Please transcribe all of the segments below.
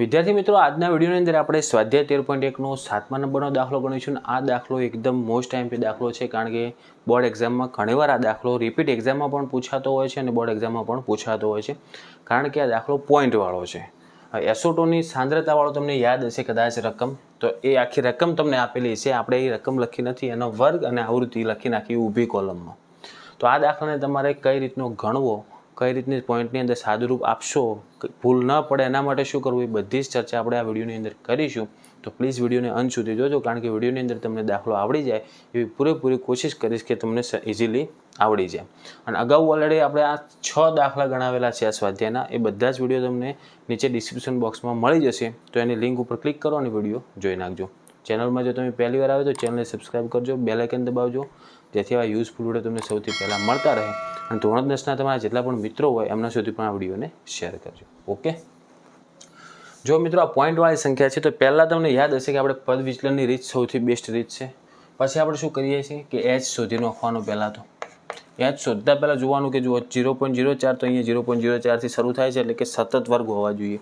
વિદ્યાર્થી મિત્રો, આજના વિડીયોની અંદર આપણે સ્વાધ્યાય તેર પોઈન્ટ એકનો સાતમા નંબરનો દાખલો ગણીશું. અને આ દાખલો એકદમ મોસ્ટ ટાઈમથી દાખલો છે, કારણ કે બોર્ડ એક્ઝામમાં ઘણીવાર આ દાખલો રિપીટ એક્ઝામમાં પણ પૂછાતો હોય છે અને બોર્ડ એક્ઝામમાં પણ પૂછાતો હોય છે. કારણ કે આ દાખલો પોઈન્ટવાળો છે. એસોટોની સાંદ્રતાવાળો તમને યાદ હશે કદાચ રકમ. તો એ આખી રકમ તમને આપેલી છે. આપણે એ રકમ લખી નથી, એનો વર્ગ અને આવૃત્તિ લખી નાખી ઊભી કોલમમાં તો આ દાખલાને તમારે કઈ રીતનો ગણવો કઈ રીતની પોઈન્ટની અંદર સાદુરૂપ આપશો ભૂલ ન પડે એના માટે શું કરવું, એ બધી જ ચર્ચા આપણે આ વિડીયોની અંદર કરીશું. તો પ્લીઝ વિડીયોને અંત સુધી જોજો, કારણ કે વિડીયોની અંદર તમને દાખલો આવડી જાય એવી પૂરેપૂરી કોશિશ કરીશ કે તમને ઇઝીલી આવડી જાય. અને અગાઉ ઓલરેડી આપણે આ છ દાખલા ગણાવેલા છે આ સ્વાધ્યાયના, એ બધા જ વીડિયો તમને નીચે ડિસ્ક્રિપ્શન બોક્સમાં મળી જશે. તો એની લિંક ઉપર ક્લિક કરો અને વીડિયો જોઈ નાખજો. ચેનલમાં જો તમે પહેલી વાર આવે તો ચેનલને સબસ્ક્રાઈબ કરજો બેલ આઇકન દબાવજો. જેથી આવા યુઝફુલ વીડિયો તમને સૌથી પહેલાં મળતા રહે. અને ધોરણ દસના તમારા જેટલા પણ મિત્રો હોય, એમના સુધી પણ આ વિડીયોને શેર કરજો. ઓકે? જો મિત્રો, આ પોઈન્ટવાળી સંખ્યા છે, તો પહેલાં તમને યાદ હશે કે આપણે પદ વિચલનની રીત સૌથી બેસ્ટ રીત છે. પછી આપણે શું કરીએ છીએ કે એચ શોધી નાખવાનું પહેલાં તો. એચ શોધતા પહેલાં જોવાનું કે જુઓ જીરો પોઈન્ટ જીરો ચાર તો અહીંયા જીરો પોઈન્ટ જીરો ચારથી શરૂ થાય છે, એટલે કે સતત વર્ગ હોવા જોઈએ.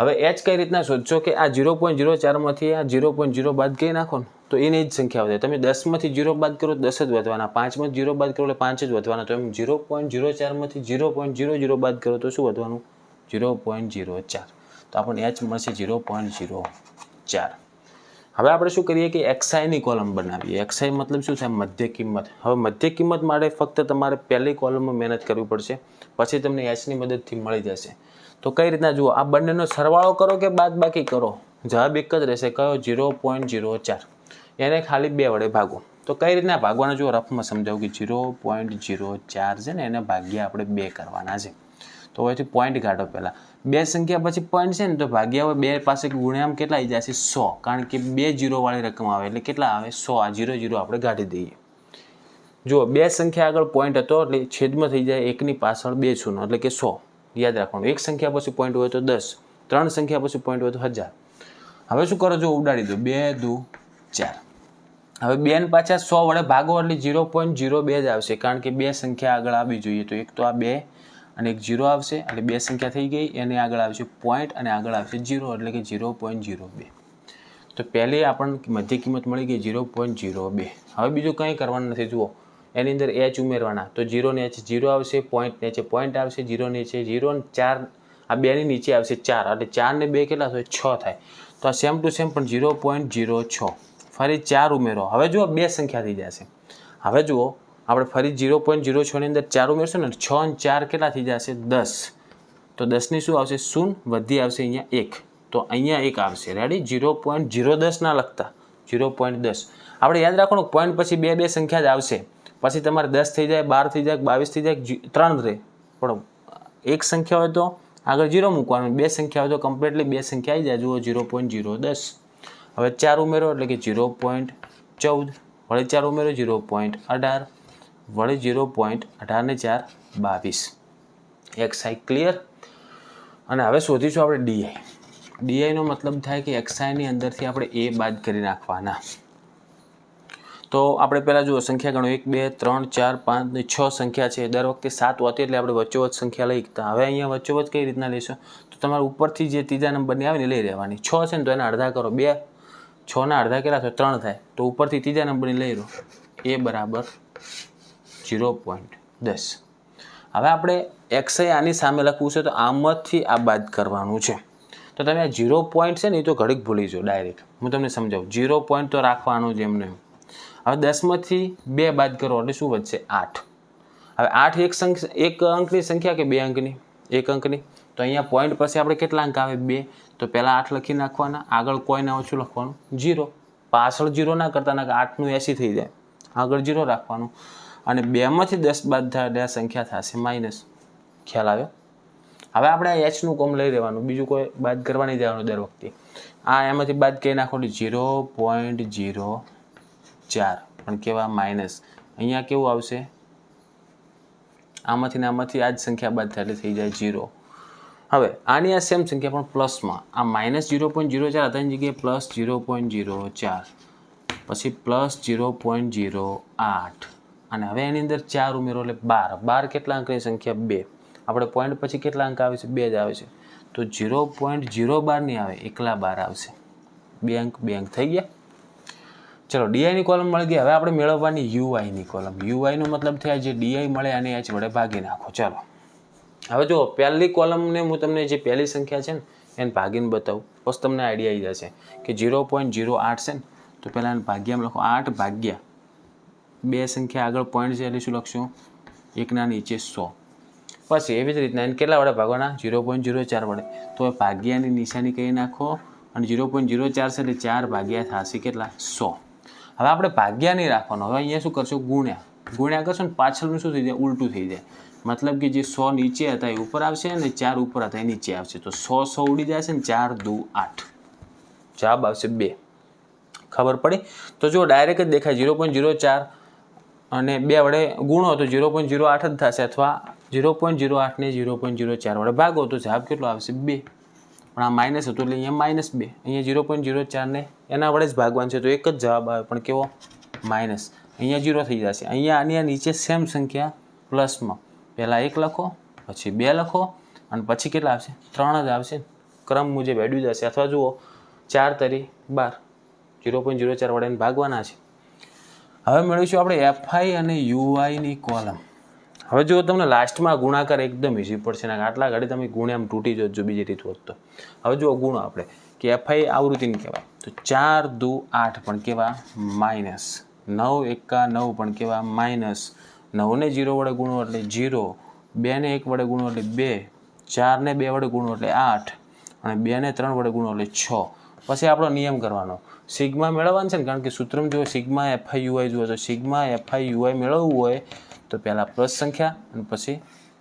હવે એચ કઈ રીતના શોધશો કે આ ઝીરો પોઈન્ટ ઝીરો ચારમાંથી આ ઝીરો પોઈન્ટ ઝીરો બાદ કરી નાખો ને? તો એની જ સંખ્યા વધે. તમે દસમાંથી ઝીરો બાદ કરો દસ જ વધવાના. પાંચમાં ઝીરો બાદ કરો એટલે પાંચ જ વધવાના. તો એમ ઝીરો પોઈન્ટ ઝીરો ચારમાંથી ઝીરો પોઈન્ટ ઝીરો ઝીરો બાદ કરો તો શું વધવાનું? ઝીરો પોઈન્ટ ઝીરો ચાર. તો આપણને એચ મળશે ઝીરો પોઈન્ટ ઝીરો ચાર. હવે આપણે શું કરીએ કે એક્સઆઈની કોલમ બનાવીએ. એક્સઆઈ મતલબ શું થાય? મધ્ય કિંમત. હવે મધ્ય કિંમત માટે ફક્ત તમારે પહેલી કોલમમાં મહેનત કરવી પડશે. પછી તમને એચની મદદથી મળી જશે. તો કઈ રીતના જુઓ, આ બંનેનો સરવાળો કરો કે બાદ બાકી કરો? જવાબ એક જ રહેશે, કયો? જીરો પોઈન્ટ જીરો ચાર. એને ખાલી બે વડે ભાગો. તો કઈ રીતના ભાગવાના? જો રફમાં સમજાવું કે જીરો પોઈન્ટ જીરો ચાર છે ને, એને ભાગ્યા આપણે બે કરવાના છે. તો હવેથી પોઈન્ટ કાઢો પહેલાં. બે સંખ્યા પછી પોઈન્ટ છે ને, તો ભાગ્યા હવે બે પાસે ગુણ્યામ કેટલા આવી જશે? સો. કારણ કે બે જીરોવાળી રકમ આવે એટલે કેટલા આવે? સો. આ જીરો જીરો આપણે કાઢી દઈએ. જુઓ, બે સંખ્યા આગળ પોઈન્ટ હતો એટલે છેદમાં થઈ જાય એકની પાછળ બે શૂન્ય એટલે કે સો. યાદ રાખવાનું. એક સંખ્યા પછી પોઈન્ટ હોય તો દસ, ત્રણ સંખ્યા પછી પોઈન્ટ હોય તો હજાર. હવે શું કરો જો ઉડાડી દો. બે, દુ, ચાર. હવે બેન પાછા સો વડે ભાગો એટલે ઝીરો પોઈન્ટ ઝીરો બે જ આવશે. કારણ કે બે સંખ્યા આગળ આવવી જોઈએ. તો એક તો આ બે અને એક જીરો આવશે. એટલે બે સંખ્યા થઈ ગઈ. એને આગળ આવશે પોઈન્ટ અને આગળ આવશે જીરો એટલે કે ઝીરો પોઈન્ટ જીરો બે. તો પહેલી આપણને મધ્ય કિંમત મળી ગઈ ઝીરો પોઈન્ટ ઝીરો બે. હવે બીજું કંઈ કરવાનું નથી. જુઓ. એની અંદર એચ ઉમેરવાના. તો જીરો ને એચ જીરો આવશે પોઈન્ટ નીચે પોઈન્ટ આવશે જીરો નીચે જીરો ને ચાર, આ બેની નીચે આવશે ચાર. એટલે ચાર ને બે કેટલા થાય? છ થાય. તો આ સેમ ટુ સેમ પણ જીરો પોઈન્ટ જીરો છ. ફરી ચાર ઉમેરો. હવે જુઓ, બે સંખ્યા થઈ જશે. હવે જુઓ, આપણે ફરી જીરો પોઈન્ટ જીરો છની અંદર ચાર ઉમેરશું ને છ અને ચાર કેટલા થઈ જશે? દસ. તો દસની શું આવશે? શૂન વધી આવશે અહીંયા એક. તો અહીંયા એક આવશે. રેડી જીરો પોઈન્ટ જીરો દસ ના લખતા. જીરો પોઈન્ટ દસ. આપણે યાદ રાખવાનું પોઈન્ટ પછી બે બે સંખ્યા જ આવશે. પછી તમારે દસ થઈ જાય, બાર થઈ જાય, બાવીસ થઈ જાય ત્રણ રહે. પણ એક સંખ્યા હોય તો આગળ જીરો મૂકવાનું, બે સંખ્યા હોય તો કમ્પ્લીટલી બે સંખ્યા આવી જાય. જુઓ, જીરો પોઈન્ટ જીરો દસ. હવે ચાર ઉમેરો એટલે કે જીરો પોઈન્ટ ચૌદ. વળી ચાર ઉમેરો, જીરો પોઈન્ટ અઢાર. વળી જીરો પોઈન્ટ અઢાર ને ચાર, બાવીસ. એક સાઈડ ક્લિયર અને હવે શોધીશું આપણે ડીઆઈ ડીઆઈનો મતલબ થાય કે એક્સઆઈની અંદરથી આપણે એ બાદ કરી નાખવાના. તો આપણે પહેલાં જુઓ, સંખ્યા ગણો. એક, બે, ત્રણ, ચાર, પાંચ ને છ સંખ્યા છે. દર વખતે સાત હોતી એટલે આપણે વચ્ચોવચ સંખ્યા લઈ. શકતા હવે અહીંયા વચ્ચોવચ કઈ રીતના લઈશું? તો તમારે ઉપરથી જે ત્રીજા નંબરની આવે ને લઈ રહેવાની. છ છે ને તો એના અડધા કરો. બે છના અડધા કેટલા થાય ત્રણ થાય. તો ઉપરથી ત્રીજા નંબરની લઈ લો. એ બરાબર જીરો પોઈન્ટ દસ. હવે આપણે એક્સઆઈ આની સામે લખવું છે તો આમાંથી આ બાદ કરવાનું છે. તો તમે આ જીરો પોઈન્ટ છે ને એ તો ઘડીક ભૂલી જાઓ ડાયરેક્ટ હું તમને સમજાવું. જીરો પોઈન્ટ તો રાખવાનું જ એમને. હવે દસમાંથી બે બાદ કરો, એટલે શું વધશે? આઠ. હવે આઠ એક સંખ્યા એક અંકની સંખ્યા કે બે અંકની? એક અંકની? તો અહીંયા પોઈન્ટ પછી આપણે કેટલા અંક આવે? બે. તો પહેલાં આઠ લખી નાખવાના. આગળ કોઈને ઓછું લખવાનું? જીરો પાછળ જીરો ના કરતા ના આઠનું એસી થઈ જાય. આગળ જીરો રાખવાનું. અને બેમાંથી દસ બાદ થાય એટલે સંખ્યા થશે માઇનસ ખ્યાલ આવ્યો? હવે આપણે એચનું કોમ લઈ લેવાનું. બીજું કોઈ બાદ કરવા નહીં જવાનું દર વખતે. આ એમાંથી બાદ કહી નાખવાનું ઝીરો પોઈન્ટ ઝીરો ચાર. પણ કેવા માઇનસ અહીંયા કેવું આવશે? આમાંથી ને આમાંથી આ જ સંખ્યા બાદ થાય એટલે થઈ જાય ઝીરો હવે, આની આ સેમ સંખ્યા પણ પ્લસમાં આ માઇનસ જીરો પોઈન્ટ ઝીરો ચાર હતાની જગ્યાએ પ્લસ ઝીરો પોઈન્ટ ઝીરો ચાર. પછી પ્લસ જીરો પોઈન્ટ ઝીરો આઠ. અને હવે એની અંદર ચાર ઉમેરો એટલે બાર. બાર કેટલા અંકની સંખ્યા? બે. આપણે પોઈન્ટ પછી કેટલા અંક આવે છે? બે જ આવે છે. તો ઝીરો પોઈન્ટ ઝીરો બાર નહીં આવે, એકલા બાર આવશે. બે અંક બે અંક થઈ ગયા. ચલો ડીઆઈની કોલમ મળી ગઈ. હવે આપણે મેળવવાની યુઆઈની કોલમ યુઆઈનો મતલબ થયા જે ડીઆઈ મળે અને એચ વડે ભાગી નાખો. ચાલો. હવે જો પહેલી કોલમને હું તમને જે પહેલી સંખ્યા છે ને, એને ભાગીને બતાવું. બસ તમને આઈડિયા આવી જશે કે ઝીરો પોઈન્ટ ઝીરો આઠ છે ને, તો પહેલાં એને ભાગ્યામાં લખો. આઠ ભાગ્યા. બે સંખ્યા આગળ પોઈન્ટ છે એટલે શું લખશું? એકના નીચે સો. પછી એવી જ રીતના. એને કેટલા વડે ભાગવાના ઝીરો પોઈન્ટ ઝીરો ચાર વડે. તો એ ભાગ્યાની નિશાની કહી નાખો અને ઝીરો પોઈન્ટ ઝીરો ચાર છે એટલે ચાર ભાગ્યા થશે કેટલા? સો. હવે આપણે ભાગ્યા નહીં રાખવાનો. હવે અહીંયા શું કરશો? ગુણ્યા. ગુણ્યા કરશો ને પાછળનું શું થઈ જાય? ઉલટું થઈ જાય. મતલબ કે જે સો નીચે હતા એ ઉપર આવશે અને ચાર ઉપર હતા એ નીચે આવશે. તો સો સો ઉડી જશે ને ચાર દુ આઠ. જવાબ આવશે બે. ખબર પડી? તો જો ડાયરેક્ટ જ દેખાય. ઝીરો પોઈન્ટ ઝીરો ચાર અને બે વડે ગુણો તો ઝીરો પોઈન્ટ ઝીરો આઠ જ થશે અથવા ઝીરો પોઈન્ટ ઝીરો આઠને ઝીરો પોઈન્ટ ઝીરો ચાર વડે ભાગો તો જવાબ કેટલો આવશે? બે. પણ આ માઇનસ હતું એટલે અહીંયા માઇનસ બે. અહીંયા ઝીરો પોઈન્ટ ઝીરો ચારને એના વડે જ ભાગવાનું છે તો એક જ જવાબ આવે. પણ કેવો? માઇનસ અહીંયા ઝીરો થઈ જશે. અહીંયા આની નીચે સેમ સંખ્યા પ્લસમાં પહેલાં એક લખો, પછી બે લખો, અને પછી કેટલા આવશે? ત્રણ જ આવશે ક્રમ મુજબ એડ્યું જશે અથવા જુઓ, ચાર તરી બાર. ઝીરો પોઈન્ટ ઝીરો ચાર વડે ભાગવાના છે. હવે મેળવીશું આપણે એફઆઈ અને યુઆઈની કોલમ હવે જો તમને લાસ્ટમાં ગુણાકાર એકદમ ઇઝી પડશે ને આટલા ઘડી તમે ગુણ્યામ તૂટી જજો બીજી રીત હોત તો. હવે જુઓ ગુણો આપણે, કે એફઆઈ આવૃત્તિને કહેવાય. તો ચાર દુ આઠ પણ કેવા માઇનસ નવ એકા નવ પણ કેવા માઇનસ નવને જીરો વડે ગુણો એટલે જીરો બેને એક વડે ગુણો એટલે બે ચારને બે વડે ગુણો એટલે આઠ, અને બેને ત્રણ વડે ગુણો એટલે છ. પછી આપણો નિયમ કરવાનો. સિગ્મા મેળવવાનું છે ને, કારણ કે સૂત્રમાં જો સિગ્મા એફઆઈ યુઆઈ જુઓ તો સિગ્મા એફઆઈ યુઆઈ મેળવવું હોય તો પહેલાં પ્લસ સંખ્યા અને પછી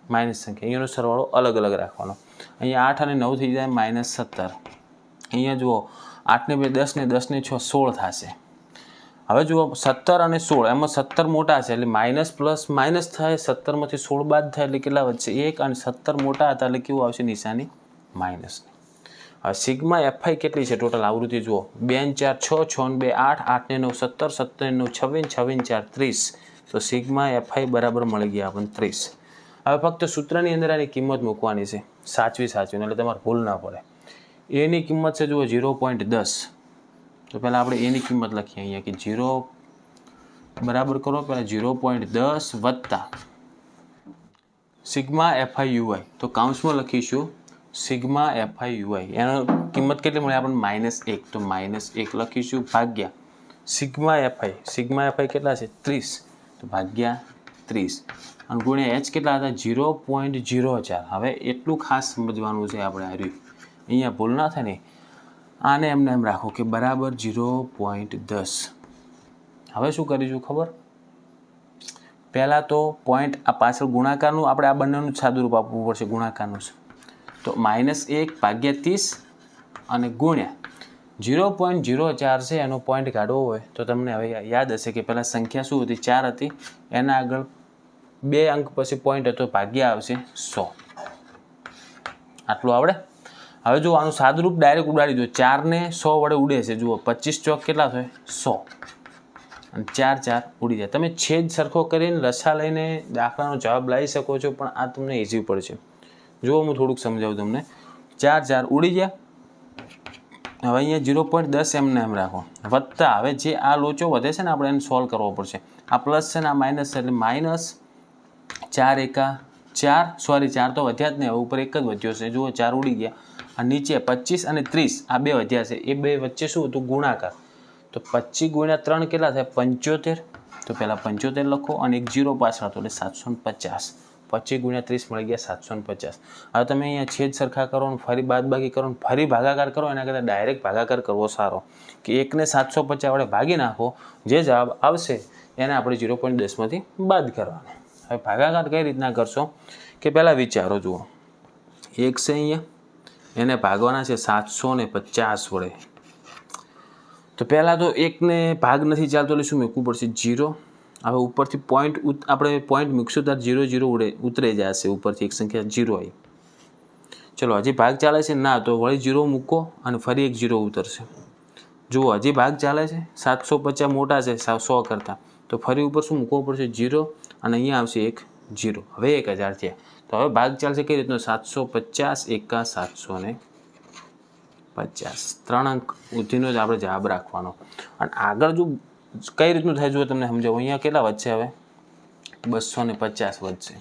માઇનસ સંખ્યા. અહીંયાનો સરવાળો અલગ અલગ રાખવાનો. અહીંયા આઠ અને નવ થઈ જાય માઇનસ સત્તર. અહીંયા જુઓ, આઠને બે દસ ને દસ છ સોળ થશે. હવે જુઓ, સત્તર અને સોળ. એમાં સત્તર મોટા છે, એટલે માઇનસ પ્લસ માઇનસ થાય, સત્તરમાંથી સોળ બાદ થાય, એટલે કેટલા વધશે? એક અને સત્તર મોટા હતા, એટલે કેવું આવશે? નિશાની માઇનસ હવે સિગ્મા એફઆઈ કેટલી છે ટોટલ આવૃત્તિ જુઓ. બે ચાર છ છ બે આઠ આઠ ને નવ સત્તર સત્તર નવ છવ્વીસ છવ્વીસ ચાર ત્રીસ. તો સિગ્મા એફઆઈ બરાબર મળી ગયા આપણને ત્રીસ. હવે ફક્ત સૂત્રની અંદર આની કિંમત મૂકવાની છે. સાચવી, સાચવીને, એટલે તમારે ભૂલ ના પડે. એની કિંમત છે જુઓ ઝીરો પોઈન્ટ દસ. તો પહેલાં આપણે એની કિંમત લખીએ અહીંયા કે ઝીરો બરાબર કરો, પહેલાં ઝીરો પોઈન્ટ દસ વત્તા સિગ્મા એફઆઈ યુઆઈ તો કાઉન્સમાં લખીશું સિગ્મા એફઆઈ યુઆઈ એનો કિંમત કેટલી મળે? આપણને માઇનસ એક. તો માઇનસ એક લખીશું ભાગ્યા સિગ્મા એફઆઈ. સિગ્મા એફઆઈ કેટલા છે? ત્રીસ. તો ભાગ્યા ત્રીસ. અને ગુણ્યા એચ કેટલા હતા? ઝીરો પોઈન્ટ ઝીરો ચાર. હવે એટલું ખાસ સમજવાનું છે આપણે આ અહીંયા ભૂલ ના થાય ને. આને એમને એમ રાખો કે બરાબર ઝીરો પોઈન્ટ દસ. હવે શું કરીશું ખબર? પહેલાં તો પોઈન્ટ આ પાછળ ગુણાકારનું આપણે આ બંનેનું જ સાદું રૂપ આપવું પડશે. ગુણાકારનું છે. તો માઇનસ એક ભાગ્યા ત્રીસ અને ગુણ્યા. ઝીરો પોઈન્ટ જીરો ચાર છે, એનો પોઈન્ટ કાઢવો હોય તો તમને હવે યાદ હશે કે પહેલાં સંખ્યા શું હતી? ચાર હતી. એના આગળ બે અંક પછી પોઈન્ટ હતો, ભાગ્યા આવશે સો. આટલું આવડે? હવે જો આનું સાદુરૂપ ડાયરેક્ટ ઉડાડી દો. ચારને સો વડે ઉડે છે. જુઓ, પચીસ ચોક કેટલા થાય? સો. અને ચાર ચાર ઉડી જાય. તમે છેદ સરખો કરીને રસા લઈને દાખલાનો જવાબ લાવી શકો છો, પણ આ તમને ઇઝી પડશે. જુઓ હું થોડુંક સમજાવું તમને. ચાર ચાર ઉડી ગયા. હવે અહીંયા ઝીરો પોઈન્ટ દસ એમને એમ રાખો. વધતા હવે જે આ લોચો વધે છે ને, આપણે એને સોલ્વ કરવો પડશે. આ પ્લસ છે ને, આ માઇનસ છે, એટલે માઇનસ ચાર એકા ચાર. સોરી ચાર તો વધ્યા જ નહીં, હવે ઉપર એક જ વધ્યો છે. જુઓ, ચાર ઉડી ગયા. અને નીચે પચીસ અને ત્રીસ, આ બે વધ્યા છે. એ બે વચ્ચે શું હતું? ગુણાકાર. તો પચીસ ગુણ્યા ત્રણ કેટલા થાય? પંચોતેર. તો પહેલાં પંચોતેર લખો અને એક જીરો પાછળ હતો, એટલે સાતસો પચાસ. પચીસ ગુણ્યા ત્રીસ મળી ગયા સાતસો ને પચાસ. હવે તમે અહીંયા છેદ સરખા કરો ને ફરી બાદબાકી કરો ને ફરી ભાગાકાર કરો, એના કરતાં ડાયરેક્ટ ભાગાકાર કરવો સારો. કે એકને સાતસો પચાસ વડે ભાગી નાખો, જે જવાબ આવશે એને આપણે ઝીરો પોઈન્ટ દસમાંથી બાદ કરવાનો. હવે ભાગાકાર કઈ રીતના કરશો? કે પહેલાં વિચારો, જુઓ. એક છે અહીંયા, એને ભાગવાના છે સાતસો ને પચાસ વડે. તો પહેલાં તો એકને ભાગ નથી ચાલતો એટલે શું મૂકવું પડશે? જીરો હવે ઉપરથી પોઈન્ટ આપણે પોઈન્ટ મૂકશું ત્યારે જીરો જીરો ઉડે ઉતરે જશે ઉપરથી એક સંખ્યા જીરો આવી. ચલો, હજી ભાગ ચાલે છે? ના, તો વળી જીરો મૂકો અને ફરી એક જીરો ઉતરશે. જુઓ, હજી ભાગ ચાલે છે? સાતસો પચાસ મોટા છે, સો કરતાં. તો ફરી ઉપર શું મૂકવો પડશે? જીરો અને અહીંયા આવશે એક જીરો હવે એક હજાર થયા. તો હવે ભાગ ચાલશે કઈ રીતનો? સાતસો પચાસ એકા સાતસો ને પચાસ. ત્રણ અંક સુધીનો જ આપણે જવાબ રાખવાનો. અને આગળ જો કઈ રીતનું થાય જુઓ તમને સમજાવું? અહીંયા કેટલા વધશે હવે બસો ને પચાસ વધશે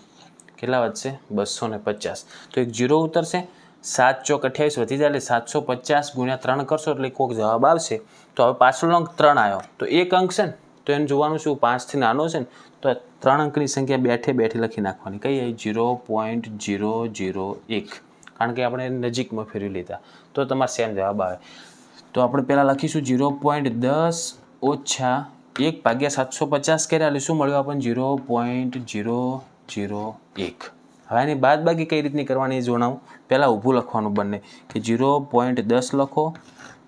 કેટલા વધશે બસો ને પચાસ. તો એક જીરો ઉતરશે, સાત ચોક અઠ્યાવીસ વધી જાય એટલે સાતસો પચાસ ગુણ્યા ત્રણ કરશો એટલે કોઈક જવાબ આવશે. તો હવે પાછળનો અંક ત્રણ આવ્યો. તો એક અંક છે ને, તો એને જોવાનું શું? પાંચથી નાનો છે ને, તો ત્રણ અંકની સંખ્યા બેઠે બેઠે લખી નાખવાની. કઈ આવી? જીરો પોઈન્ટ જીરો જીરો એક. કારણ કે આપણે નજીકમાં ફેરવી લીધા. તો તમારે સેમ જવાબ આવે. તો આપણે પહેલાં લખીશું જીરો પોઈન્ટ દસ ઓછા એક ભાગ્યા સાતસો પચાસ કર્યા એટલે શું મળ્યું આપણને? જીરો પોઈન્ટ જીરો જીરો એક. હવે એની બાદ બાકી કઈ રીતની કરવાની એ જણાવું. પહેલાં ઊભું લખવાનું બંને. કે જીરો પોઈન્ટ દસ લખો.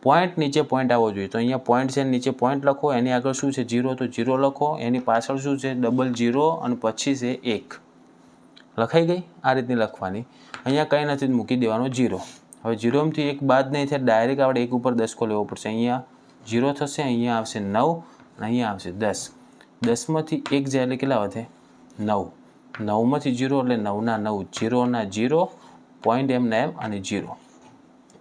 પોઈન્ટ નીચે પોઈન્ટ આવવો જોઈએ. તો અહીંયા પોઈન્ટ છે નીચે પોઈન્ટ લખો. એની આગળ શું છે? જીરો તો જીરો લખો. એની પાછળ શું છે? ડબલ જીરો અને પછી છે એક. લખાઈ ગઈ? આ રીતની લખવાની. અહીંયા કંઈ નથી મૂકી દેવાનો. જીરો હવે જીરોમાંથી એક બાદ નહીં થાય ડાયરેક્ટ આપણે એક ઉપર દસકો લેવો પડશે. અહીંયા જીરો થશે, અહીંયા આવશે નવ અને અહીંયા આવશે દસ. દસમાંથી એક જાય એટલે કેટલા વધે? નવ. નવમાંથી જીરો એટલે નવના નવ. જીરોના જીરો પોઈન્ટ એમના એમ અને જીરો.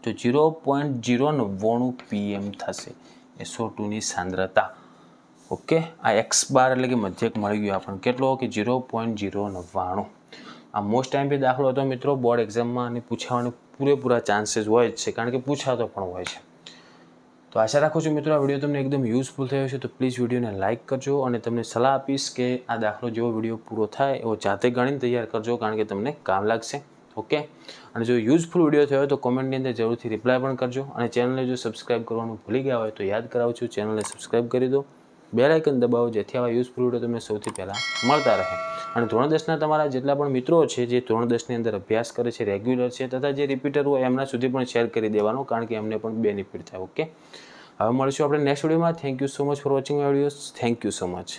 તો જીરો પોઈન્ટ જીરો નવ્વાણું પીએમ થશે. એસો ટુની સાંદ્રતા. ઓકે? આ એક્સ બાર એટલે કે મધ્યક મળી ગયો આપણને. કેટલો? કે જીરો પોઈન્ટ જીરો નવ્વાણું આ મોસ્ટ ટાઈમ બી દાખલો હતો મિત્રો બોર્ડ એક્ઝામમાં અને પૂછાવાની પૂરેપૂરા ચાન્સીસ હોય જ છે. કારણ કે પૂછાતો પણ હોય છે. તો આશા રાખું છું મિત્રો, આ વીડિયો તમને એકદમ યુઝફુલ થયો છે તો પ્લીઝ વિડીયોને લાઇક કરજો અને તમને સલાહ આપીશ કે આ દાખલો જેવો વીડિયો પૂરો થાય એવો જાતે ગણીને તૈયાર કરજો કારણ કે તમને કામ લાગશે. ઓકે અને જો યુઝફુલ વીડિયો થયો હોય તો કોમેન્ટની અંદર જરૂરથી રિપ્લાય પણ કરજો અને ચેનલને જો સબસ્ક્રાઇબ કરવાનું ભૂલી ગયા હોય તો યાદ કરાવું છું ચેનલને સબસ્ક્રાઇબ કરી દો. બે લાઇકન દબાવો જેથી આવા યુઝફુલ વીડિયો તમને સૌથી પહેલાં મળતા રહે. અને ધોરણ દસના તમારા જેટલા પણ મિત્રો છે, જે ધોરણ દસની અંદર અભ્યાસ કરે છે રેગ્યુલર છે, તથા જે રિપીટર હોય, એમના સુધી પણ શેર કરી દેવાનો, કારણ કે એમને પણ બેનિફિટ થાય ઓકે હવે મળીશું આપણે નેક્સ્ટ વિડીયોમાં thank you so much for watching my thank you so much